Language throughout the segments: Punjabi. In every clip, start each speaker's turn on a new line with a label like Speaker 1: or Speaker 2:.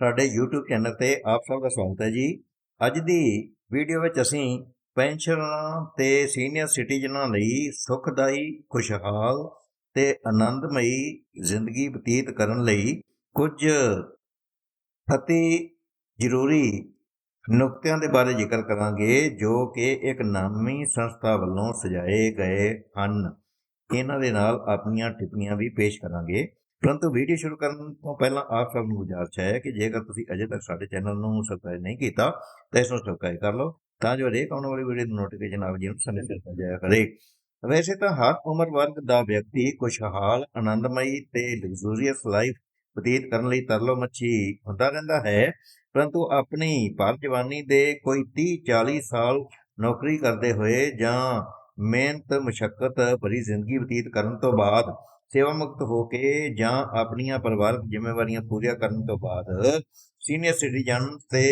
Speaker 1: ਸਾਡੇ YouTube ਚੈਨਲ ਤੇ ਆਪ ਸਭ ਦਾ ਸਵਾਗਤ ਹੈ ਜੀ। ਅੱਜ ਦੀ ਵੀਡੀਓ ਵਿੱਚ ਅਸੀਂ ਪੈਨਸ਼ਨਰਾਂ ਤੇ ਸੀਨੀਅਰ ਸਿਟੀਜ਼ਨਾਂ ਲਈ ਸੁਖਦਾਈ, ਖੁਸ਼ਹਾਲ ਤੇ ਆਨੰਦਮਈ ਜ਼ਿੰਦਗੀ ਬਤੀਤ ਕਰਨ ਲਈ ਕੁਝ ਅਤੀ ਜ਼ਰੂਰੀ ਨੁਕਤਿਆਂ ਦੇ ਬਾਰੇ ਜ਼ਿਕਰ ਕਰਾਂਗੇ, ਜੋ ਕਿ ਇੱਕ ਨਾਮੀ ਸੰਸਥਾ ਵੱਲੋਂ ਸਜਾਏ ਗਏ ਹਨ। ਇਹਨਾਂ ਦੇ ਨਾਲ ਆਪਣੀਆਂ ਟਿੱਪਣੀਆਂ ਵੀ ਪੇਸ਼ ਕਰਾਂਗੇ। ਪਰੰਤੂ ਵੀਡੀਓ ਸ਼ੁਰੂ ਕਰਨ ਤੋਂ ਪਹਿਲਾਂ ਆਪ ਸਭ ਨੂੰ ਗੁਜ਼ਾਰਿਸ਼ ਹੈ ਕਿ ਜੇਕਰ ਤੁਸੀਂ ਅਜੇ ਤੱਕ ਸਾਡੇ ਚੈਨਲ ਨੂੰ ਸਬਸਕ੍ਰਾਈਬ ਨਹੀਂ ਕੀਤਾ, ਤਾਂ ਇਸ ਨੂੰ ਸਬਸਕ੍ਰਾਈਬ ਕਰ ਲਓ, ਤਾਂ ਜੋ ਹਰੇਕ ਆਉਣ ਵਾਲੀ ਵੀਡੀਓ ਦੀ ਨੋਟੀਫਿਕੇਸ਼ਨ ਆਪ ਜੀ ਨੂੰ ਸਮੇਂ ਸਿਰ ਮਿਲ ਜਾਇਆ ਕਰੇ। ਵੈਸੇ ਤਾਂ ਹਰ ਉਮਰ ਵਰਗ ਦਾ ਵਿਅਕਤੀ ਖੁਸ਼ਹਾਲ, ਆਨੰਦਮਈ ਤੇ ਲਗਜ਼ੂਰੀਅਸ ਲਾਈਫ ਬਤੀਤ ਕਰਨ ਲਈ ਤਰਲੋ ਮੱਛੀ ਹੁੰਦਾ ਰਹਿੰਦਾ ਹੈ। ਪਰੰਤੂ ਆਪਣੀ ਭਰ ਜਵਾਨੀ ਦੇ ਕੋਈ 30 40 ਸਾਲ ਨੌਕਰੀ ਕਰਦੇ ਹੋਏ ਜਾਂ ਮਿਹਨਤ ਮੁਸ਼ਕਲ ਭਰੀ ਜ਼ਿੰਦਗੀ ਬਤੀਤ ਕਰਨ ਤੋਂ ਬਾਅਦ ਸੇਵਾ ਮੁਕਤ ਹੋ ਕੇ ਜਾਂ ਆਪਣੀਆਂ ਪਰਿਵਾਰਕ ਜ਼ਿੰਮੇਵਾਰੀਆਂ ਪੂਰੀਆਂ ਕਰਨ ਤੋਂ ਬਾਅਦ ਸੀਨੀਅਰ ਸਿਟੀਜ਼ਨ ਤੇ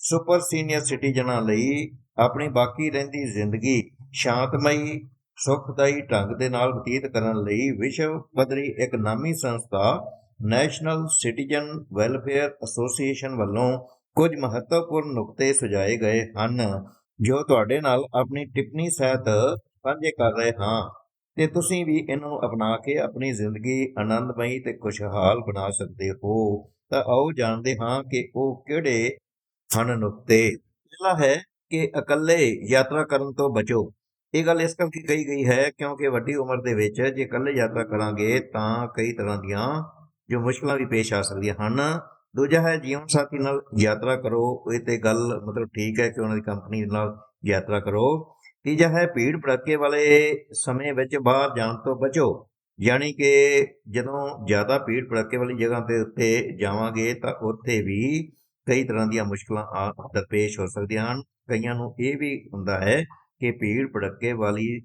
Speaker 1: ਸੁਪਰ ਸੀਨੀਅਰ ਸਿਟੀਜ਼ਨਾਂ ਲਈ ਆਪਣੀ ਬਾਕੀ ਰਹਿੰਦੀ ਜ਼ਿੰਦਗੀ ਸ਼ਾਂਤਮਈ, ਸੁਖਦਾਈ ਢੰਗ ਦੇ ਨਾਲ ਬਤੀਤ ਕਰਨ ਲਈ ਵਿਸ਼ਵ ਪੱਧਰੀ ਇੱਕ ਨਾਮੀ ਸੰਸਥਾ ਨੈਸ਼ਨਲ ਸਿਟੀਜ਼ਨ ਵੈਲਫੇਅਰ ਐਸੋਸੀਏਸ਼ਨ ਵੱਲੋਂ ਕੁਝ ਮਹੱਤਵਪੂਰਨ ਨੁਕਤੇ ਸੁਝਾਏ ਗਏ ਹਨ, ਜੋ ਤੁਹਾਡੇ ਨਾਲ ਆਪਣੀ ਟਿੱਪਣੀ ਸਹਿਤ ਸਾਂਝੇ ਕਰ ਰਹੇ ਹਾਂ। ਤੇ ਤੁਸੀਂ ਵੀ ਇਹਨਾਂ ਨੂੰ ਅਪਣਾ ਕੇ ਆਪਣੀ ਜ਼ਿੰਦਗੀ ਆਨੰਦਮਈ ਤੇ ਖੁਸ਼ਹਾਲ ਬਣਾ ਸਕਦੇ ਹੋ। ਤਾਂ ਆਓ ਜਾਣਦੇ ਹਾਂ ਕਿ ਉਹ ਕਿਹੜੇ ਹਨ ਨੁਕਤੇ। ਪਹਿਲਾ ਹੈ ਕਿ ਇਕੱਲੇ ਯਾਤਰਾ ਕਰਨ ਤੋਂ ਬਚੋ। ਇਹ ਗੱਲ ਇਸ ਕਰਕੇ ਕਹੀ ਗਈ ਹੈ ਕਿਉਂਕਿ ਵੱਡੀ ਉਮਰ ਦੇ ਵਿੱਚ ਜੇ ਇਕੱਲੇ ਯਾਤਰਾ ਕਰਾਂਗੇ ਤਾਂ ਕਈ ਤਰ੍ਹਾਂ ਦੀਆਂ ਜੋ ਮੁਸ਼ਕਲਾਂ ਵੀ ਪੇਸ਼ ਆ ਸਕਦੀਆਂ ਹਨ। ਦੂਜਾ ਹੈ ਜੀਵਨ ਸਾਥੀ ਨਾਲ ਯਾਤਰਾ ਕਰੋ। ਇਹ ਤੇ ਗੱਲ ਮਤਲਬ ਠੀਕ ਹੈ ਕਿ ਉਹਨਾਂ ਦੀ ਕੰਪਨੀ ਨਾਲ ਯਾਤਰਾ ਕਰੋ। ਤੀਜਾ ਹੈ ਭੀੜ ਭੜੱਕੇ ਵਾਲੇ ਸਮੇਂ ਵਿੱਚ ਬਾਹਰ ਜਾਣ ਤੋਂ ਬਚੋ। ਯਾਨੀ ਕਿ ਜਦੋਂ ਜ਼ਿਆਦਾ ਭੀੜ ਭੜੱਕੇ ਵਾਲੀ ਜਗ੍ਹਾ ਤੇ ਉੱਤੇ ਜਾਵਾਂਗੇ ਤਾਂ ਉੱਥੇ ਵੀ ਕਈ ਤਰ੍ਹਾਂ ਦੀਆਂ ਮੁਸ਼ਕਲਾਂ ਆ ਦਰਪੇਸ਼ ਹੋ ਸਕਦੀਆਂ ਹਨ। ਕਈਆਂ ਨੂੰ ਇਹ ਵੀ ਹੁੰਦਾ ਹੈ ਕਿ ਭੀੜ ਭੜੱਕੇ ਵਾਲੀ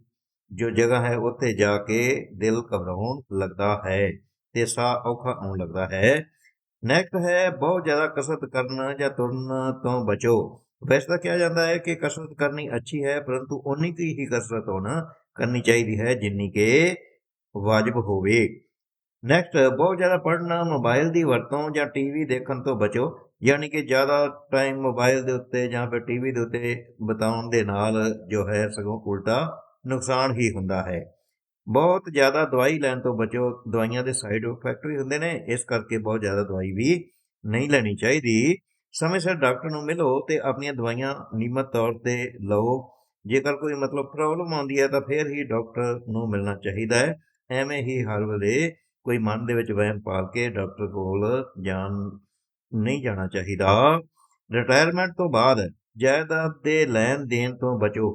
Speaker 1: ਜੋ ਜਗ੍ਹਾ ਹੈ ਉੱਥੇ ਜਾ ਕੇ ਦਿਲ ਘਬਰਾਉਣ ਲੱਗਦਾ ਹੈ ਤੇ ਸਾਹ ਔਖਾ ਆਉਣ ਲੱਗਦਾ ਹੈ। ਨੈਕਸਟ ਹੈ, ਬਹੁਤ ਜ਼ਿਆਦਾ ਕਸਰਤ ਕਰਨ ਜਾਂ ਤੁਰਨ ਤੋਂ ਬਚੋ। ਵੈਸੇ ਤਾਂ ਕਿਹਾ ਜਾਂਦਾ ਹੈ ਕਿ ਕਸਰਤ ਕਰਨੀ ਅੱਛੀ ਹੈ, ਪਰੰਤੂ ਉਨੀ ਕੁ ਹੀ ਕਸਰਤ ਹੋਣਾ ਕਰਨੀ ਚਾਹੀਦੀ ਹੈ ਜਿੰਨੀ ਕਿ ਵਾਜਬ ਹੋਵੇ। ਨੈਕਸਟ ਬਹੁਤ ਜ਼ਿਆਦਾ ਪੜ੍ਹਨਾ ਮੋਬਾਈਲ ਦੀ ਵਰਤੋਂ ਜਾਂ ਟੀਵੀ ਦੇਖਣ ਤੋਂ ਬਚੋ, ਯਾਨੀ ਕਿ ਜ਼ਿਆਦਾ ਟਾਈਮ ਮੋਬਾਈਲ ਦੇ ਉੱਤੇ ਜਾਂ ਫਿਰ ਟੀਵੀ ਦੇ ਉੱਤੇ ਬਿਤਾਉਣ ਦੇ ਨਾਲ ਜੋ ਹੈ ਸਗੋਂ ਉਲਟਾ ਨੁਕਸਾਨ ਹੀ ਹੁੰਦਾ ਹੈ। ਬਹੁਤ ਜ਼ਿਆਦਾ ਦਵਾਈ ਲੈਣ ਤੋਂ ਬਚੋ, ਦਵਾਈਆਂ ਦੇ ਸਾਈਡ ਇਫੈਕਟ ਵੀ ਹੁੰਦੇ ਨੇ, ਇਸ ਕਰਕੇ ਬਹੁਤ ਜ਼ਿਆਦਾ ਦਵਾਈ ਵੀ ਨਹੀਂ ਲੈਣੀ ਚਾਹੀਦੀ। ਸਮੇਂ ਸਿਰ ਡਾਕਟਰ ਨੂੰ ਮਿਲੋ ਤੇ ਆਪਣੀਆਂ ਦਵਾਈਆਂ ਨਿਯਮਤ ਤੌਰ ਤੇ ਲਓ। ਜੇਕਰ ਕੋਈ ਮਤਲਬ ਪ੍ਰੋਬਲਮ ਆਉਂਦੀ ਹੈ ਤਾਂ ਫਿਰ ਹੀ ਡਾਕਟਰ ਨੂੰ ਮਿਲਣਾ ਚਾਹੀਦਾ ਹੈ। ਐਵੇਂ ਹੀ ਹਰ ਵੇਲੇ ਕੋਈ ਮਨ ਦੇ ਵਿੱਚ ਵਹਿਮ ਪਾਲ ਕੇ ਡਾਕਟਰ ਕੋਲ ਜਾਣ, ਨਹੀਂ ਜਾਣਾ ਚਾਹੀਦਾ। ਰਿਟਾਇਰਮੈਂਟ ਤੋਂ ਬਾਅਦ ਜਾਇਦਾਦ ਦੇ ਲੈਣ ਦੇਣ ਤੋਂ ਬਚੋ।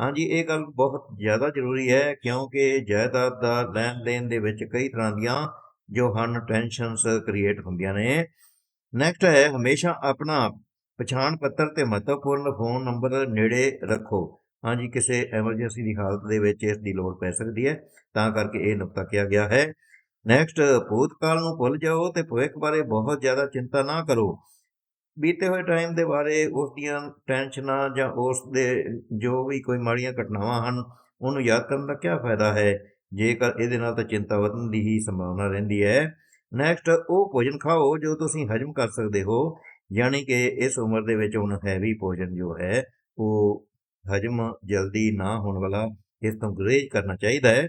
Speaker 1: ਹਾਂਜੀ, ਇਹ ਗੱਲ ਬਹੁਤ ਜ਼ਿਆਦਾ ਜ਼ਰੂਰੀ ਹੈ ਕਿਉਂਕਿ ਜਾਇਦਾਦ ਦਾ ਲੈਣ ਦੇਣ ਦੇ ਵਿੱਚ ਕਈ ਤਰ੍ਹਾਂ ਦੀਆਂ ਜੋ ਹਨ ਟੈਨਸ਼ਨਸ ਕ੍ਰੀਏਟ ਹੁੰਦੀਆਂ ਨੇ। ਨੈਕਸਟ ਹੈ, ਹਮੇਸ਼ਾ ਆਪਣਾ ਪਛਾਣ ਪੱਤਰ ਤੇ ਮਹੱਤਵਪੂਰਨ ਫੋਨ ਨੰਬਰ ਨੇੜੇ ਰੱਖੋ। ਹਾਂਜੀ, ਕਿਸੇ ਐਮਰਜੈਂਸੀ ਦੀ ਹਾਲਤ ਦੇ ਵਿੱਚ ਇਸ ਦੀ ਲੋੜ ਪੈ ਸਕਦੀ ਹੈ, ਤਾਂ ਕਰਕੇ ਇਹ ਨੁਕਤਾ ਕਿਹਾ ਗਿਆ ਹੈ। ਨੈਕਸਟ ਭੂਤਕਾਲ ਨੂੰ ਭੁੱਲ ਜਾਓ ਤੇ ਭਵਿੱਖ ਬਾਰੇ ਬਹੁਤ ਜ਼ਿਆਦਾ ਚਿੰਤਾ ਨਾ ਕਰੋ। ਬੀਤੇ ਹੋਏ ਟਾਈਮ ਦੇ ਬਾਰੇ ਉਸ ਦੀਆਂ ਟੈਨਸ਼ਨਾਂ ਜਾਂ ਉਸ ਦੇ ਜੋ ਵੀ ਕੋਈ ਮਾੜੀਆਂ ਘਟਨਾਵਾਂ ਹਨ, ਉਹਨੂੰ ਯਾਦ ਕਰਨ ਦਾ ਕੀ ਫਾਇਦਾ ਹੈ? ਜੇਕਰ ਇਹਦੇ ਨਾਲ ਤਾਂ ਚਿੰਤਾ ਵਧਣ ਦੀ ਹੀ ਸੰਭਾਵਨਾ ਰਹਿੰਦੀ ਹੈ। ਨੈਕਸਟ ਉਹ ਭੋਜਨ ਖਾਓ ਜੋ ਤੁਸੀਂ ਹਜਮ ਕਰ ਸਕਦੇ ਹੋ, ਯਾਨੀ ਕਿ ਇਸ ਉਮਰ ਦੇ ਵਿੱਚ ਹੁਣ ਹੈਵੀ ਭੋਜਨ ਜੋ ਹੈ, ਉਹ ਹਜਮ ਜਲਦੀ ਨਾ ਹੋਣ ਵਾਲਾ ਇਸ ਤੋਂ ਗੁਰੇਜ਼ ਕਰਨਾ ਚਾਹੀਦਾ ਹੈ।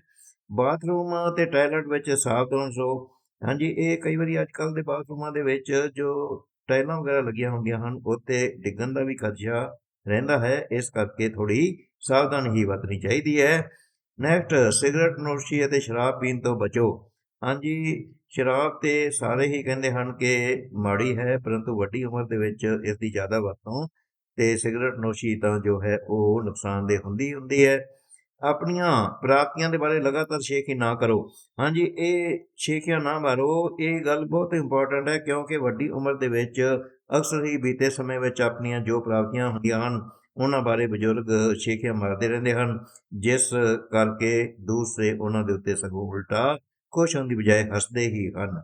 Speaker 1: ਬਾਥਰੂਮ ਤੇ ਟਾਇਲਟ ਵਿੱਚ ਸਾਵਧਾਨ ਰਹੋ ਹਾਂਜੀ, ਇਹ ਕਈ ਵਾਰੀ ਅੱਜ ਕੱਲ ਦੇ ਬਾਥਰੂਮਾਂ ਦੇ ਵਿੱਚ ਜੋ ਟਾਇਲਾਂ ਵਗੈਰਾ ਲੱਗੀਆਂ ਹੁੰਦੀਆਂ ਹਨ, ਉੱਤੇ ਡਿੱਗਣ ਦਾ ਵੀ ਖਦਸ਼ਾ ਰਹਿੰਦਾ ਹੈ, ਇਸ ਕਰਕੇ ਥੋੜੀ ਸਾਵਧਾਨੀ ਹੀ ਵਰਤਣੀ ਚਾਹੀਦੀ ਹੈ। ਨੈਕਸਟ ਸਿਗਰਟ ਨੋਸ਼ੀ ਅਤੇ ਸ਼ਰਾਬ ਪੀਣ ਤੋਂ ਬਚੋ। ਹਾਂਜੀ, ਸ਼ਰਾਬ ਤੇ ਸਾਰੇ ਹੀ ਕਹਿੰਦੇ ਹਨ ਕਿ ਮਾੜੀ ਹੈ, ਪਰੰਤੂ ਵੱਡੀ ਉਮਰ ਦੇ ਵਿੱਚ ਇਸ ਦੀ ਜ਼ਿਆਦਾ ਵਰਤੋਂ ਤੇ ਸਿਗਰਟ ਨੋਸ਼ੀ ਤਾਂ ਜੋ ਹੈ, ਉਹ ਨੁਕਸਾਨਦੇਹ ਹੁੰਦੀ ਹੁੰਦੀ ਹੈ। ਆਪਣੀਆਂ ਪ੍ਰਾਪਤੀਆਂ ਦੇ ਬਾਰੇ ਲਗਾਤਾਰ ਸ਼ੇਖੀ ਨਾ ਕਰੋ। ਹਾਂਜੀ, ਇਹ ਸ਼ੇਖੀਆਂ ਨਾ ਮਾਰੋ। ਇਹ ਗੱਲ ਬਹੁਤ ਇੰਪੋਰਟੈਂਟ ਹੈ, ਕਿਉਂਕਿ ਵੱਡੀ ਉਮਰ ਦੇ ਵਿੱਚ ਅਕਸਰ ਹੀ ਬੀਤੇ ਸਮੇਂ ਵਿੱਚ ਆਪਣੀਆਂ ਜੋ ਪ੍ਰਾਪਤੀਆਂ ਹੁੰਦੀਆਂ ਹਨ, ਉਹਨਾਂ ਬਾਰੇ ਬਜ਼ੁਰਗ ਸ਼ੇਖੀਆਂ ਮਾਰਦੇ ਰਹਿੰਦੇ ਹਨ, ਜਿਸ ਕਰਕੇ ਦੂਸਰੇ ਉਹਨਾਂ ਦੇ ਉੱਤੇ ਸਗੋਂ ਉਲਟਾ ਖੁਸ਼ ਹੋਣ ਦੀ ਬਜਾਏ ਹੱਸਦੇ ਹੀ ਹਨ।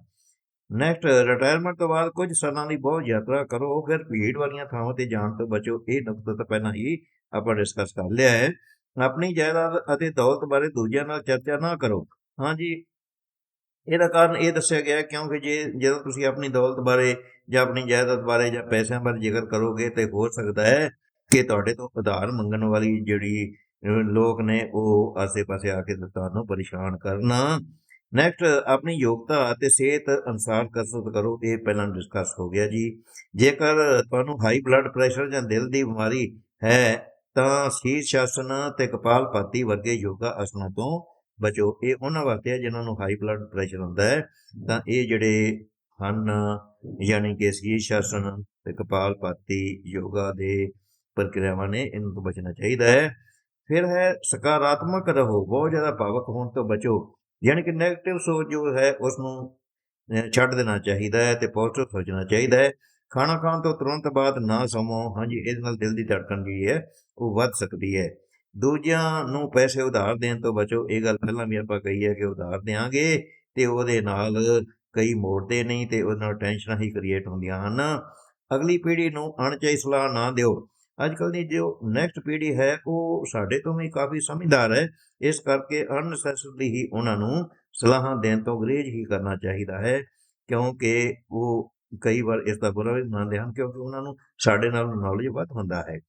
Speaker 1: ਨੈਕਸਟ ਰਿਟਾਇਰਮੈਂਟ ਤੋਂ ਬਾਅਦ ਕੁਝ ਸਾਲਾਂ ਦੀ ਬਹੁਤ ਯਾਤਰਾ ਕਰੋ। ਫਿਰ ਭੀੜ ਵਾਲੀਆਂ ਥਾਵਾਂ ਤੇ ਜਾਣ ਤੋਂ ਬਚੋ। ਇਹ ਨੁਕਤਾ ਤਾਂ ਪਹਿਲਾਂ ਹੀ ਆਪਾਂ ਡਿਸਕਸ ਕਰ ਲਿਆ ਹੈ। ਆਪਣੀ ਜਾਇਦਾਦ ਅਤੇ ਦੌਲਤ ਬਾਰੇ ਦੂਜਿਆਂ ਨਾਲ ਚਰਚਾ ਨਾ ਕਰੋ। ਹਾਂਜੀ। ਇਹਦਾ ਕਾਰਨ ਇਹ ਦੱਸਿਆ ਗਿਆ ਕਿਉਂਕਿ ਜੇ, ਜਦੋਂ ਤੁਸੀਂ ਆਪਣੀ ਦੌਲਤ ਬਾਰੇ ਜਾਂ ਆਪਣੀ ਜਾਇਦਾਦ ਬਾਰੇ ਜਾਂ ਪੈਸਿਆਂ ਬਾਰੇ ਜ਼ਿਕਰ ਕਰੋਗੇ ਤੇ ਹੋ ਸਕਦਾ ਹੈ ਕਿ ਤੁਹਾਡੇ ਤੋਂ ਉਧਾਰ ਮੰਗਣ ਵਾਲੀ ਜਿਹੜੀ ਲੋਕ ਨੇ, ਉਹ ਆਸੇ-ਪਾਸੇ ਆ ਕੇ ਤੁਹਾਨੂੰ ਪਰੇਸ਼ਾਨ ਕਰਨਾ। ਨੈਕਸਟ ਆਪਣੀ ਯੋਗਤਾ ਅਤੇ ਸਿਹਤ ਅਨੁਸਾਰ ਕਸਰਤ ਕਰੋ, ਇਹ ਪਹਿਲਾਂ ਡਿਸਕਸ ਹੋ ਗਿਆ ਜੀ। ਜੇਕਰ ਤੁਹਾਨੂੰ ਹਾਈ ਬਲੱਡ ਪ੍ਰੈਸ਼ਰ ਜਾਂ ਦਿਲ ਦੀ ਬਿਮਾਰੀ ਹੈ, ਤਾਂ ਸ਼ੀਰਸ਼ ਆਸਨ ਤੇ ਕਪਾਲਭਾਤੀ ਵਰਗੇ ਯੋਗਾ ਆਸਨਾਂ ਤੋਂ ਬਚੋ। ਇਹ ਉਹਨਾਂ ਵਾਸਤੇ ਹੈ ਜਿਨ੍ਹਾਂ ਨੂੰ ਹਾਈ ਬਲੱਡ ਪ੍ਰੈਸ਼ਰ ਹੁੰਦਾ ਹੈ। ਤਾਂ ਇਹ ਜਿਹੜੇ ਹਨ, ਯਾਨੀ ਕਿ ਸ਼ੀਰਸ਼ ਆਸਨ ਤੇ ਕਪਾਲਭਾਤੀ ਯੋਗਾ ਦੇ ਪ੍ਰਕਿਰਿਆਵਾਂ ਨੇ, ਇਹਨਾਂ ਤੋਂ ਬਚਣਾ ਚਾਹੀਦਾ ਹੈ। ਫਿਰ ਹੈ ਸਕਾਰਾਤਮਕ ਰਹੋ, ਬਹੁਤ ਜ਼ਿਆਦਾ ਭਾਵਕ ਹੋਣ ਤੋਂ ਬਚੋ। ਯਾਨੀ ਕਿ 네ਗੇਟਿਵ ਸੋਚ ਜੋ ਹੈ ਉਸ ਨੂੰ ਛੱਡ ਦੇਣਾ ਚਾਹੀਦਾ ਹੈ ਤੇ ਪੋਜ਼ਿਟਿਵ ਸੋਚਣਾ ਚਾਹੀਦਾ ਹੈ। ਖਾਣਾ ਖਾਣ ਤੋਂ ਤੁਰੰਤ ਬਾਅਦ ਨਾ ਸਮੋ ਹਾਂਜੀ, ਇਹਦੇ ਨਾਲ ਦਿਲ ਦੀ ਧੜਕਣ ਜਿਹੜੀ ਹੈ? ਉਹ ਵੱਧ ਸਕਦੀ ਹੈ। ਦੂਜਿਆਂ ਨੂੰ ਪੈਸੇ ਉਧਾਰ ਦੇਣ ਤੋਂ ਬਚੋ। ਇਹ ਗੱਲ ਪਹਿਲਾਂ ਵੀ ਆਪਾਂ ਕਹੀ ਹੈ ਕਿ ਉਧਾਰ ਦੇਾਂਗੇ ਤੇ ਉਹਦੇ ਨਾਲ ਕਈ ਮੋੜਦੇ ਨਹੀਂ ਤੇ ਉਹਦੇ ਨਾਲ ਟੈਨਸ਼ਨਾਂ ਹੀ ਕ੍ਰੀਏਟ ਹੁੰਦੀਆਂ ਹਨ। ਅਗਲੀ ਪੀੜ੍ਹੀ ਨੂੰ ਅਣਚਾਹੀ ਸਲਾਹ ਨਾ ਦਿਓ। ਅੱਜ ਕੱਲ੍ਹ ਦੀ ਜੋ ਨੈਕਸਟ ਪੀੜ੍ਹੀ ਹੈ, ਉਹ ਸਾਡੇ ਤੋਂ ਵੀ ਕਾਫੀ ਸਮਝਦਾਰ ਹੈ। ਇਸ ਕਰਕੇ ਅਨਸੈਸਰਲੀ ਹੀ ਉਹਨਾਂ ਨੂੰ ਸਲਾਹਾਂ ਦੇਣ ਤੋਂ ਗਰੇਜ ਹੀ ਕਰਨਾ ਚਾਹੀਦਾ ਹੈ, ਕਿਉਂਕਿ ਉਹ ਕਈ ਵਾਰ ਇਸ ਦਾ ਬੁਰਾ ਵੀ ਮੰਨਦੇ ਹਨ, ਕਿਉਂਕਿ ਉਹਨਾਂ ਨੂੰ ਸਾਡੇ ਨਾਲ ਨੌਲੇਜ ਵੱਧ ਹੁੰਦਾ ਹੈ।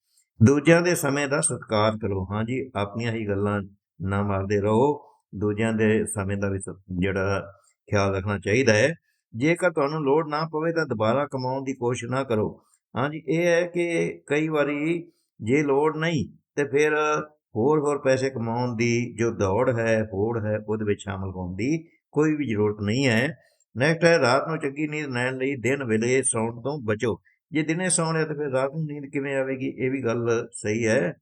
Speaker 1: ਦੂਜਿਆਂ ਦੇ ਸਮੇਂ ਦਾ ਸਤਿਕਾਰ ਕਰੋ। ਹਾਂਜੀ ਆਪਣੀਆਂ ਹੀ ਗੱਲਾਂ ਨਾ ਮਾਰਦੇ ਰਹੋ। ਦੂਜਿਆਂ ਦੇ ਸਮੇਂ ਦਾ ਵੀ ਸਤ- ਜਿਹੜਾ ਖਿਆਲ ਰੱਖਣਾ ਚਾਹੀਦਾ ਹੈ। ਜੇਕਰ ਤੁਹਾਨੂੰ ਲੋੜ ਨਾ ਪਵੇ ਤਾਂ ਦੁਬਾਰਾ ਕਮਾਉਣ ਦੀ ਕੋਸ਼ਿਸ਼ ਨਾ ਕਰੋ। ਹਾਂਜੀ, ਇਹ ਹੈ ਕਿ ਕਈ ਵਾਰੀ ਜੇ ਲੋੜ ਨਹੀਂ, ਤੇ ਫਿਰ ਹੋਰ ਹੋਰ ਪੈਸੇ ਕਮਾਉਣ ਦੀ ਜੋ ਦੌੜ ਹੈ, ਹੋੜ ਹੈ, ਉਹਦੇ ਵਿੱਚ ਸ਼ਾਮਲ ਹੋਣ ਦੀ ਕੋਈ ਵੀ ਜ਼ਰੂਰਤ ਨਹੀਂ ਹੈ। ਨੈਕਸਟ ਹੈ, ਰਾਤ ਨੂੰ ਚੰਗੀ ਨੀਂਦ ਲੈਣ ਲਈ ਦਿਨ ਵੇਲੇ ਸੌਣ ਤੋਂ ਬਚੋ। ਜੇ ਦਿਨੇ ਸੌਣੇ ਤਾਂ ਫਿਰ ਰਾਤ ਨੂੰ ਨੀਂਦ ਕਿਵੇਂ ਆਵੇਗੀ, ਇਹ ਵੀ ਗੱਲ ਸਹੀ ਹੈ।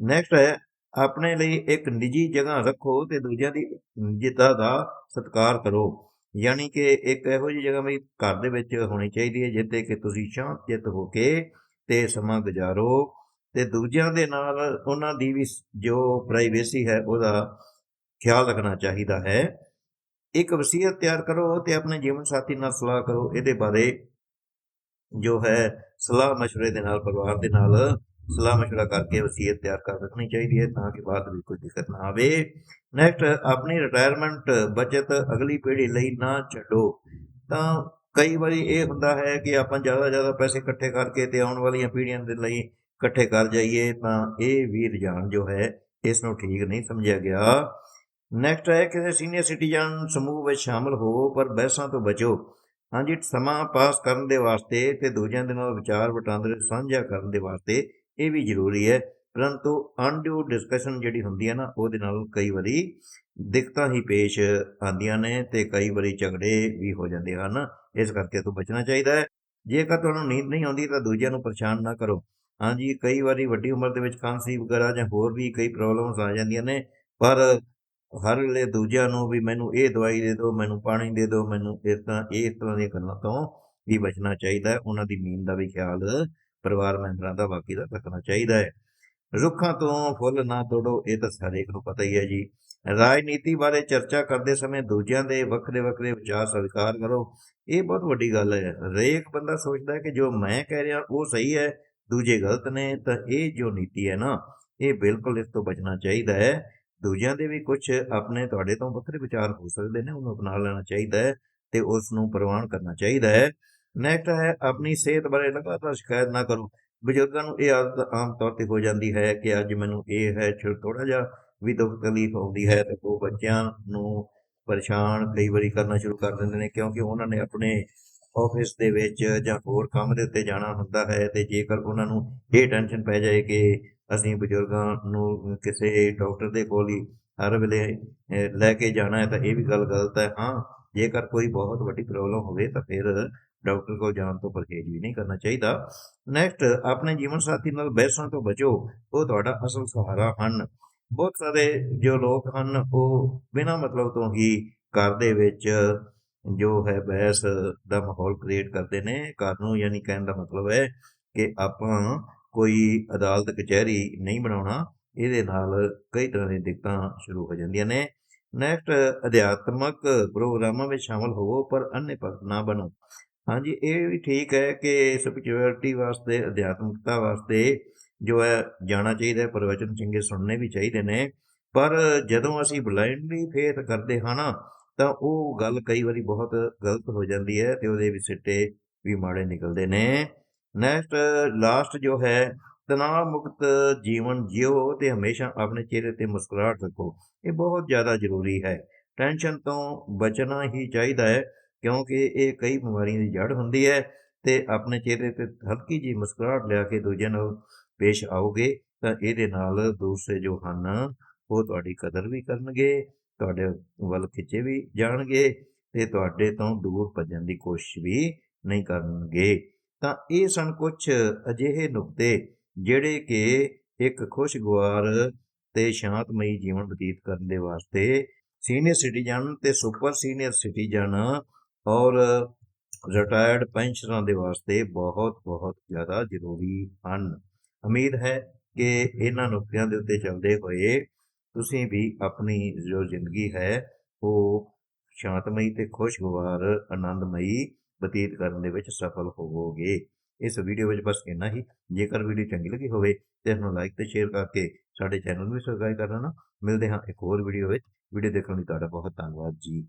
Speaker 1: ਨੈਕਸਟ ਹੈ, ਆਪਣੇ ਲਈ ਇੱਕ ਨਿੱਜੀ ਜਗ੍ਹਾ ਰੱਖੋ ਤੇ ਦੂਜਿਆਂ ਦੀ ਨਿੱਜਤਾ ਦਾ ਸਤਿਕਾਰ ਕਰੋ। ਯਾਨੀ ਕਿ ਇੱਕ ਇਹੋ ਜਿਹੀ ਜਗ੍ਹਾ ਵੀ ਘਰ ਦੇ ਵਿੱਚ ਹੋਣੀ ਚਾਹੀਦੀ ਹੈ ਜਿੱਥੇ ਕਿ ਤੁਸੀਂ ਸ਼ਾਂਤ ਚਿੱਤ ਹੋ ਕੇ ਤੇ ਸਮਾਂ ਗੁਜ਼ਾਰੋ ਤੇ ਦੂਜਿਆਂ ਦੇ ਨਾਲ ਉਹਨਾਂ ਦੀ ਵੀ ਸ- ਜੋ ਪ੍ਰਾਈਵੇਸੀ ਹੈ ਉਹਦਾ ਖਿਆਲ ਰੱਖਣਾ ਚਾਹੀਦਾ ਹੈ ਇੱਕ ਵਸੀਅਤ ਤਿਆਰ ਕਰੋ ਤੇ ਆਪਣੇ ਜੀਵਨ ਸਾਥੀ ਨਾਲ ਸਲਾਹ ਕਰੋ ਇਹਦੇ ਬਾਰੇ ਜੋ ਹੈ ਸਲਾਹ مشورے ਦੇ ਨਾਲ ਪਰਿਵਾਰ ਦੇ ਨਾਲ ਸਲਾਹ مشورہ ਕਰਕੇ ਵਸੀਅਤ ਤਿਆਰ ਕਰ ਰੱਖਣੀ ਚਾਹੀਦੀ ਹੈ ਤਾਂ ਕਿ ਬਾਅਦ ਵਿੱਚ ਕੋਈ ਦਿੱਕਤ ਨਾ ਆਵੇ ਨੈਕਸਟ ਆਪਣੀ ਰਿਟਾਇਰਮੈਂਟ ਬਚਤ ਅਗਲੀ ਪੀੜ੍ਹੀ ਲਈ ਨਾ ਛੱਡੋ ਤਾਂ ਕਈ ਵਾਰੀ ਇਹ ਹੁੰਦਾ ਹੈ ਕਿ ਆਪਾਂ ਜ਼ਿਆਦਾ ਜ਼ਿਆਦਾ ਪੈਸੇ ਇਕੱਠੇ ਕਰਕੇ ਤੇ ਆਉਣ ਵਾਲੀਆਂ ਪੀੜ੍ਹੀਆਂ ਦੇ ਲਈ ਇਕੱਠੇ ਕਰ ਜਾਈਏ ਤਾਂ ਇਹ ਵੀ ਰੁਝਾਨ ਜੋ ਹੈ ਇਸ ਨੂੰ ਠੀਕ ਨਹੀਂ ਸਮਝਿਆ ਗਿਆ ਨੈਕਸਟ ਹੈ ਕਿਸੇ ਸੀਨੀਅਰ ਸਿਟੀਜ਼ਨ ਸਮੂਹ ਵਿੱਚ ਸ਼ਾਮਲ ਹੋ ਪਰ ਬਹਿਸਾਂ ਤੋਂ ਬਚੋ ਹਾਂਜੀ ਸਮਾਂ ਪਾਸ ਕਰਨ ਦੇ ਵਾਸਤੇ ਤੇ ਦੂਜਿਆਂ ਦੇ ਨਾਲ ਵਿਚਾਰ ਵਟਾਂਦਰੇ ਸਾਂਝਾ ਕਰਨ ਦੇ ਵਾਸਤੇ ਇਹ ਵੀ ਜ਼ਰੂਰੀ ਹੈ, ਪਰੰਤੂ ਅਨਡਿਊ ਡਿਸਕਸ਼ਨ ਜਿਹੜੀ ਹੁੰਦੀ ਹੈ ਨਾ, ਉਹਦੇ ਨਾਲ ਕਈ ਵਾਰੀ ਦਿੱਕਤਾਂ ਹੀ ਪੇਸ਼ ਆਉਂਦੀਆਂ ਨੇ ਤੇ ਕਈ ਵਾਰੀ ਝਗੜੇ ਵੀ ਹੋ ਜਾਂਦੇ ਹਨ। ਇਸ ਕਰਕੇ ਤੋਂ ਬਚਣਾ ਚਾਹੀਦਾ ਹੈ। ਜੇਕਰ ਤੁਹਾਨੂੰ ਨੀਂਦ ਨਹੀਂ ਆਉਂਦੀ ਤਾਂ ਦੂਜਿਆਂ ਨੂੰ ਪਰੇਸ਼ਾਨ ਨਾ ਕਰੋ। ਹਾਂਜੀ, ਕਈ ਵਾਰੀ ਵੱਡੀ ਉਮਰ ਦੇ ਵਿੱਚ ਕਾਂਸੀ ਵਗੈਰਾ ਜਾਂ ਹੋਰ ਵੀ ਕਈ ਪ੍ਰੋਬਲਮਸ ਆ ਜਾਂਦੀਆਂ ਨੇ, ਪਰ ਹਰ ਵੇਲੇ ਦੂਜਿਆਂ ਨੂੰ ਵੀ ਮੈਨੂੰ ਇਹ ਦਵਾਈ ਦੇ ਦਿਓ, ਮੈਨੂੰ ਪਾਣੀ ਦੇ ਦਿਓ, ਮੈਨੂੰ ਇਸ ਤਰ੍ਹਾਂ, ਇਹ ਇਸ ਤਰ੍ਹਾਂ ਦੀਆਂ ਗੱਲਾਂ ਤੋਂ ਵੀ ਬਚਣਾ ਚਾਹੀਦਾ ਹੈ। ਉਹਨਾਂ ਦੀ ਨੀਂਦ ਦਾ ਵੀ ਖਿਆਲ ਪਰਿਵਾਰ ਮੈਂਬਰਾਂ ਦਾ ਬਾਕੀ ਦਾ ਰੱਖਣਾ ਚਾਹੀਦਾ ਹੈ। ਰੁੱਖਾਂ ਤੋਂ ਫੁੱਲ ਨਾ ਤੋੜੋ, ਇਹ ਤਾਂ ਹਰੇਕ ਨੂੰ ਪਤਾ ਹੀ ਹੈ ਜੀ। ਰਾਜਨੀਤੀ ਬਾਰੇ ਚਰਚਾ ਕਰਦੇ ਸਮੇਂ ਦੂਜਿਆਂ ਦੇ ਵੱਖਰੇ ਵੱਖਰੇ ਵਿਚਾਰ ਸਵੀਕਾਰ ਕਰੋ। ਇਹ ਬਹੁਤ ਵੱਡੀ ਗੱਲ ਹੈ। ਹਰੇਕ ਬੰਦਾ ਸੋਚਦਾ ਹੈ ਕਿ ਜੋ ਮੈਂ ਕਹਿ ਰਿਹਾ, ਉਹ ਸਹੀ ਹੈ, ਦੂਜੇ ਗਲਤ ਨੇ, ਤਾਂ ਇਹ ਜੋ ਨੀਤੀ ਹੈ ਨਾ, ਇਹ ਬਿਲਕੁਲ ਇਸ ਤੋਂ ਬਚਣਾ ਚਾਹੀਦਾ ਹੈ। ਦੂਜਿਆਂ ਦੇ ਵੀ ਕੁਝ ਆਪਣੇ ਤੁਹਾਡੇ ਤੋਂ ਵੱਖਰੇ ਵਿਚਾਰ ਹੋ ਸਕਦੇ ਨੇ, ਉਹਨੂੰ ਅਪਣਾ ਲੈਣਾ ਚਾਹੀਦਾ ਹੈ ਤੇ ਉਸ ਨੂੰ ਪ੍ਰਵਾਨ ਕਰਨਾ ਚਾਹੀਦਾ ਹੈ। ਨੈਕਸਟ ਹੈ, ਆਪਣੀ ਸਿਹਤ ਬਾਰੇ ਲਗਾਤਾਰ ਸ਼ਿਕਾਇਤ ਨਾ ਕਰੋ। ਬਜ਼ੁਰਗਾਂ ਨੂੰ ਇਹ ਆਦਤ ਆਮ ਤੌਰ ਤੇ ਹੋ ਜਾਂਦੀ ਹੈ ਕਿ ਅੱਜ ਮੈਨੂੰ ਇਹ ਹੈ ਥੋੜਾ ਜਿਹਾ ਵੀ ਦੁੱਖ ਤਕਲੀਫ ਆਉਂਦੀ ਹੈ ਤੇ ਉਹ ਬੱਚਿਆਂ ਨੂੰ ਪਰੇਸ਼ਾਨ ਕਈ ਵਾਰੀ ਕਰਨਾ ਸ਼ੁਰੂ ਕਰ ਦਿੰਦੇ ਨੇ ਕਿਉਂਕਿ ਉਹਨਾਂ ਨੇ ਆਪਣੇ ਆਫਿਸ ਦੇ ਵਿੱਚ ਜਾਂ ਹੋਰ ਕੰਮ ਦੇ ਉੱਤੇ ਜਾਣਾ ਹੁੰਦਾ ਹੈ ਤੇ ਜੇਕਰ ਉਹਨਾਂ ਨੂੰ ਇਹ ਟੈਨਸ਼ਨ ਪੈ ਜਾਏ ਕਿ ਅਸੀਂ ਬਜ਼ੁਰਗਾਂ ਨੂੰ ਕਿਸੇ ਡਾਕਟਰ ਦੇ ਕੋਲ ਹੀ ਹਰ ਵੇਲੇ ਲੈ ਕੇ ਜਾਣਾ ਹੈ ਤਾਂ ਇਹ ਵੀ ਗੱਲ ਗਲਤ ਹੈ। ਹਾਂ, ਜੇਕਰ ਕੋਈ ਬਹੁਤ ਵੱਡੀ ਪ੍ਰੋਬਲਮ ਹੋਵੇ ਤਾਂ ਫਿਰ ਡਾਕਟਰ ਕੋਲ ਜਾਣ ਤੋਂ ਪਰਹੇਜ਼ ਵੀ ਨਹੀਂ ਕਰਨਾ ਚਾਹੀਦਾ। ਨੈਕਸਟ ਆਪਣੇ ਜੀਵਨ ਸਾਥੀ ਨਾਲ ਬਹਿਸਣ ਤੋਂ ਬਚੋ, ਉਹ ਤੁਹਾਡਾ ਅਸਲ ਸਹਾਰਾ ਹਨ। ਬਹੁਤ ਸਾਰੇ ਜੋ ਲੋਕ ਹਨ, ਉਹ ਬਿਨਾਂ ਮਤਲਬ ਤੋਂ ਹੀ ਘਰ ਦੇ ਵਿੱਚ ਜੋ ਹੈ ਬਹਿਸ ਦਾ ਮਾਹੌਲ ਕ੍ਰੀਏਟ ਕਰਦੇ ਨੇ। ਘਰ ਨੂੰ ਯਾਨੀ ਕਹਿਣ ਦਾ ਮਤਲਬ ਹੈ ਕਿ ਆਪਾਂ ਕੋਈ ਅਦਾਲਤ, ਕਚਹਿਰੀ ਨਹੀਂ ਬਣਾਉਣਾ। ਇਹਦੇ ਨਾਲ ਕਈ ਤਰ੍ਹਾਂ ਦੀਆਂ ਦਿੱਕਤਾਂ ਸ਼ੁਰੂ ਹੋ ਜਾਂਦੀਆਂ ਨੇ। ਨੈਕਸਟ ਅਧਿਆਤਮਕ ਪ੍ਰੋਗਰਾਮਾਂ ਵਿੱਚ ਸ਼ਾਮਲ ਹੋਵੋ, ਪਰ ਅੰਨੇ ਭਗਤ ਨਾ ਬਣੋ। ਹਾਂਜੀ, ਇਹ ਵੀ ਠੀਕ ਹੈ ਕਿ ਸਪਿਰਿਚੁਅਲਿਟੀ ਵਾਸਤੇ, ਅਧਿਆਤਮਿਕਤਾ ਵਾਸਤੇ ਜੋ ਹੈ ਜਾਣਾ ਚਾਹੀਦਾ ਹੈ, ਪ੍ਰਵਚਨ ਚੰਗੇ ਸੁਣਨੇ ਵੀ ਚਾਹੀਦੇ ਨੇ। ਪਰ ਜਦੋਂ ਅਸੀਂ ਬਲਾਈਂਡਲੀ ਫੇਥ ਕਰਦੇ ਹਾਂ ਨਾ, ਤਾਂ ਉਹ ਗੱਲ ਕਈ ਵਾਰੀ ਬਹੁਤ ਗਲਤ ਹੋ ਜਾਂਦੀ ਹੈ ਤੇ ਉਹਦੇ ਵੀ ਸਿੱਟੇ ਵੀ ਮਾੜੇ ਨਿਕਲਦੇ ਨੇ। ਨੈਕਸਟ ਲਾਸਟ ਜੋ ਹੈ, ਤਣਾਅ ਮੁਕਤ ਜੀਵਨ ਜਿਓ ਤੇ ਹਮੇਸ਼ਾ ਆਪਣੇ ਚਿਹਰੇ ਤੇ ਮੁਸਕਰਾਹਟ ਰੱਖੋ। ਇਹ ਬਹੁਤ ਜ਼ਿਆਦਾ ਜ਼ਰੂਰੀ ਹੈ। ਟੈਨਸ਼ਨ ਤੋਂ ਬਚਣਾ ਹੀ ਚਾਹੀਦਾ ਹੈ। ਕਿਉਂਕਿ ਇਹ ਕਈ ਬਿਮਾਰੀਆਂ ਦੀ ਜੜ ਹੁੰਦੀ ਹੈ ਤੇ ਆਪਣੇ ਚਿਹਰੇ ਤੇ ਹਲਕੀ ਜਿਹੀ ਮੁਸਕਰਾਹਟ ਲਿਆ ਕੇ ਦੂਜੇ ਨਾਲ ਪੇਸ਼ ਆਓਗੇ ਤਾਂ ਇਹਦੇ ਨਾਲ ਦੂਸਰੇ ਜੋ ਹਨ, ਉਹ ਤੁਹਾਡੀ ਕਦਰ ਵੀ ਕਰਨਗੇ, ਤੁਹਾਡੇ ਵੱਲ ਖਿੱਚੇ ਵੀ ਜਾਣਗੇ ਤੇ ਤੁਹਾਡੇ ਤੋਂ ਦੂਰ ਭੱਜਣ ਦੀ ਕੋਸ਼ਿਸ਼ ਵੀ ਨਹੀਂ ਕਰਨਗੇ। ਤਾਂ ਇਹ ਸਨ ਕੁਝ ਅਜਿਹੇ ਨੁਕਤੇ ਜਿਹੜੇ ਕਿ ਇੱਕ ਖੁਸ਼ਗਵਾਰ ਤੇ ਸ਼ਾਂਤਮਈ ਜੀਵਨ ਬਤੀਤ ਕਰਨ ਦੇ ਵਾਸਤੇ ਸੀਨੀਅਰ ਸਿਟੀਜ਼ਨ ਤੇ ਸੁਪਰ ਸੀਨੀਅਰ ਸਿਟੀਜ਼ਨ ਔਰ ਰਿਟਾਇਰਡ ਪੈਨਸ਼ਨਰਾਂ ਦੇ ਵਾਸਤੇ ਬਹੁਤ ਬਹੁਤ ਜ਼ਿਆਦਾ ਜ਼ਰੂਰੀ ਹਨ। ਉਮੀਦ ਹੈ ਕਿ ਇਹਨਾਂ ਨੁਕਤਿਆਂ ਦੇ ਉੱਤੇ ਚੱਲਦੇ ਹੋਏ ਤੁਸੀਂ ਵੀ ਆਪਣੀ ਜੋ ਜ਼ਿੰਦਗੀ ਹੈ, ਉਹ ਸ਼ਾਂਤਮਈ ਤੇ ਖੁਸ਼ਗਵਾਰ, ਆਨੰਦਮਈ ਬਤੀਤ ਕਰਨ ਦੇ ਵਿੱਚ ਸਫਲ ਹੋਵੋਗੇ। ਇਸ ਵੀਡੀਓ ਵਿੱਚ ਬਸ ਇੰਨਾ ਹੀ। ਜੇਕਰ ਵੀਡੀਓ ਚੰਗੀ ਲੱਗੀ ਹੋਵੇ ਤੇ ਇਸ ਨੂੰ ਲਾਈਕ ਤੇ ਸ਼ੇਅਰ ਕਰਕੇ ਸਾਡੇ ਚੈਨਲ ਨੂੰ ਵੀ ਸਬਸਕ੍ਰਾਈਬ ਕਰ ਲੈਣਾ ਮਿਲਦੇ ਹਾਂ ਇੱਕ ਹੋਰ ਵੀਡੀਓ ਵਿੱਚ। ਵੀਡੀਓ ਦੇਖਣ ਲਈ ਤੁਹਾਡਾ ਬਹੁਤ ਧੰਨਵਾਦ ਜੀ।